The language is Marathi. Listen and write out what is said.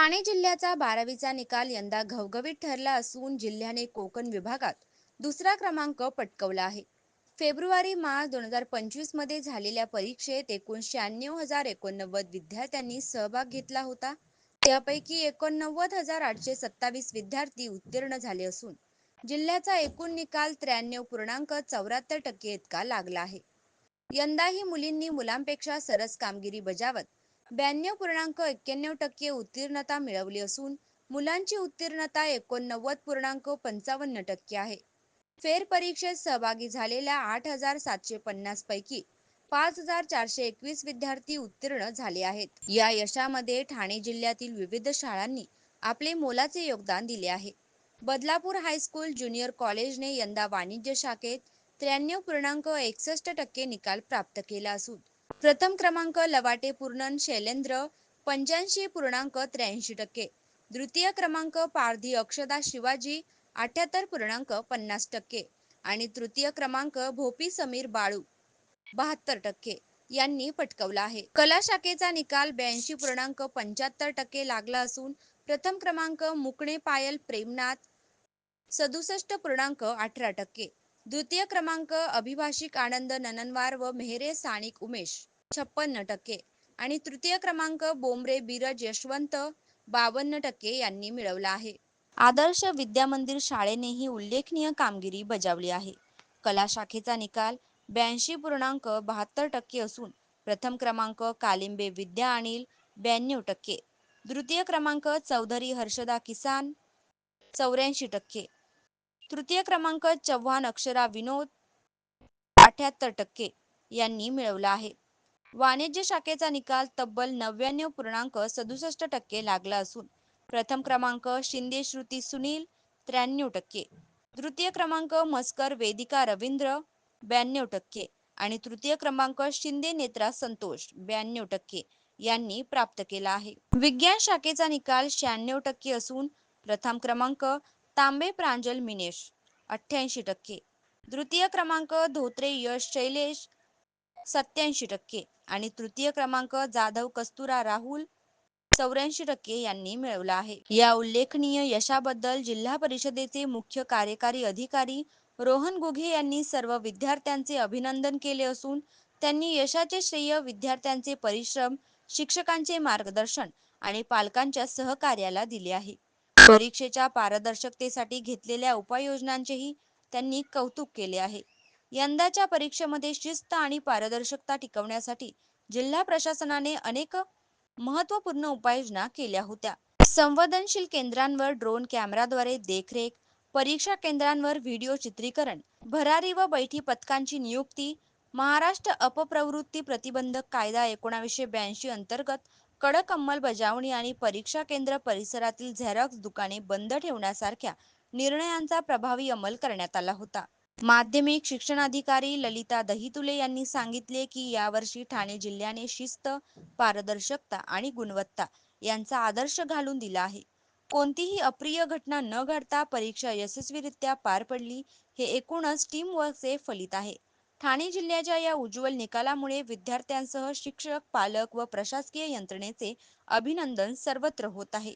ठाणे जिल्ह्याचा बारावीचा निकाल यंदा घवघवीत ठरला असून जिल्ह्याने कोकण विभागात दुसरा क्रमांक पटकवला आहे. फेब्रुवारी मार्च दोन हजार पंचवीसमध्ये झालेल्या परीक्षेत एकूण शहाण्णव हजार एकोणनव्वद विद्यार्थ्यांनी सहभाग घेतला होता. त्यापैकी एकोणनव्वद हजार आठशे सत्तावीस विद्यार्थी उत्तीर्ण झाले असून जिल्ह्याचा एकूण निकाल त्र्याण्णव पूर्णांक चौऱ्याहत्तर टक्के इतका लागला आहे. यंदाही मुलींनी मुलांपेक्षा सरस कामगिरी बजावत ब्याण्णव पूर्णांक एक्क्याण्णव टक्के उत्तीर्णता मिळवली असून मुलांची उत्तीर्णता एकोणनव्वद पूर्णांक पंचावन्न टक्के आहे. फेरपरीक्षेत सहभागी झालेल्या आठ हजार सातशे पन्नास पैकी पाच हजार चारशे एकवीस विद्यार्थी उत्तीर्ण झाले आहेत. या यशामध्ये ठाणे जिल्ह्यातील विविध शाळांनी आपले मोलाचे योगदान दिले आहे. बदलापूर हायस्कूल ज्युनियर कॉलेजने यंदा वाणिज्य शाखेत त्र्याण्णव पूर्णांक एकसष्ट टक्के निकाल प्राप्त केला असून प्रथम क्रमांक लवाटे पूर्णन शैलेंद्र पंच्याऐंशी पूर्णांक त्र्याऐंशी टक्के. द्वितीय क्रमांक पारधी अक्षदा शिवाजी अठ्याहत्तर पूर्णांक पन्नास टक्के. आणि तृतीय क्रमांक भोपी समीर बाळू बहात्तर टक्के यांनी पटकवला आहे. कला शाखेचा निकाल ब्याऐंशी पूर्णांक पंच्याहत्तर टक्के लागला असून प्रथम क्रमांक मुकणे पायल प्रेमनाथ सदुसष्ट पूर्णांक अठरा टक्के. द्वितीय क्रमांक अभिभाषिक आनंद नननवार व मेहरे साणिक उमेश. छप्पन्न टक्के. आणि तृतीय क्रमांक बोंबरे बिरज यशवंत बावन्न टक्के यांनी मिळवला आहे. आदर्श विद्यामंदिर शाळेनेही उल्लेखनीय कामगिरी बजावली आहे. कला शाखेचा निकाल ब्याऐंशी पूर्णांक बहात्तर टक्के असून प्रथम क्रमांक कालिंबे विद्या अनिल ब्याण्णव टक्के. द्वितीय क्रमांक चौधरी हर्षदा किसान चौऱ्याऐंशी टक्के. तृतीय क्रमांक चव्हाण अक्षरा विनोद अठ्याहत्तर टक्के यांनी मिळवला आहे. वाणिज्य शाखेचा निकाल तब्बल नव्याण्णव पूर्णांक सदुसष्ट टक्के लागला असून प्रथम क्रमांक शिंदे श्रुती सुनील त्र्याण्णव टक्के. तृतीय क्रमांक मस्कर वेदिका रवींद्र ब्याण्णव टक्के. आणि तृतीय क्रमांक शिंदे नेत्रा संतोष ब्याण्णव टक्के यांनी प्राप्त केला आहे. विज्ञान शाखेचा निकाल शहाण्णव टक्के असून प्रथम क्रमांक तांबे प्रांजल मिनेश अठ्ठ्याऐंशी टक्के. द्वितीय क्रमांक धोत्रे यश शैलेश सत्याऐंशी टक्के. आणि तृतीय क्रमांक जाधव कस्तुरा राहुल चौऱ्याऐंशी टक्के यांनी मिळवला आहे. या उल्लेखनीय यशाबद्दल जिल्हा परिषदेचे मुख्य कार्यकारी अधिकारी रोहन गुघे यांनी सर्व विद्यार्थ्यांचे अभिनंदन केले असून त्यांनी यशाचे श्रेय विद्यार्थ्यांचे परिश्रम शिक्षकांचे मार्गदर्शन आणि पालकांच्या सहकार्याला दिले आहे. परीक्षेच्या पारदर्शकतेसाठी घेतलेल्या उपाययोजनांचेही त्यांनी कौतुक केले आहे. यंदाच्या परीक्षेमध्ये शिस्त आणि पारदर्शकता टिकवण्यासाठी जिल्हा प्रशासनाने अनेक महत्त्वपूर्ण उपाययोजना केल्या होत्या. संवेदनशील केंद्रांवर ड्रोन कॅमेराद्वारे देखरेख परीक्षा केंद्रांवर व्हिडिओ चित्रीकरण भरारी व बैठी पथकांची नियुक्ती महाराष्ट्र अपप्रवृत्ती प्रतिबंधक कायदा एकोणावीसशे ब्याऐंशी अंतर्गत कडक अंमलबजावणी आणि परीक्षा केंद्र परिसरातील झेरॉक्स दुकाने बंद ठेवण्यासारख्या निर्णयांचा प्रभावी अंमल करण्यात आला होता. माध्यमिक शिक्षणाधिकारी ललिता दहितुले यांनी सांगितले की यावर्षी ठाणे जिल्ह्याने शिस्त पारदर्शकता आणि गुणवत्ता यांचा आदर्श घालून दिला आहे. कोणतीही अप्रिय घटना न घडता परीक्षा यशस्वीरित्या पार पडली हे एकूणच टीमवर्कचे फलित आहे. ठाणे जिल्ह्याच्या या उज्ज्वल निकालामुळे विद्यार्थ्यांसह शिक्षक पालक व प्रशासकीय यंत्रणेचे अभिनंदन सर्वत्र होत आहे.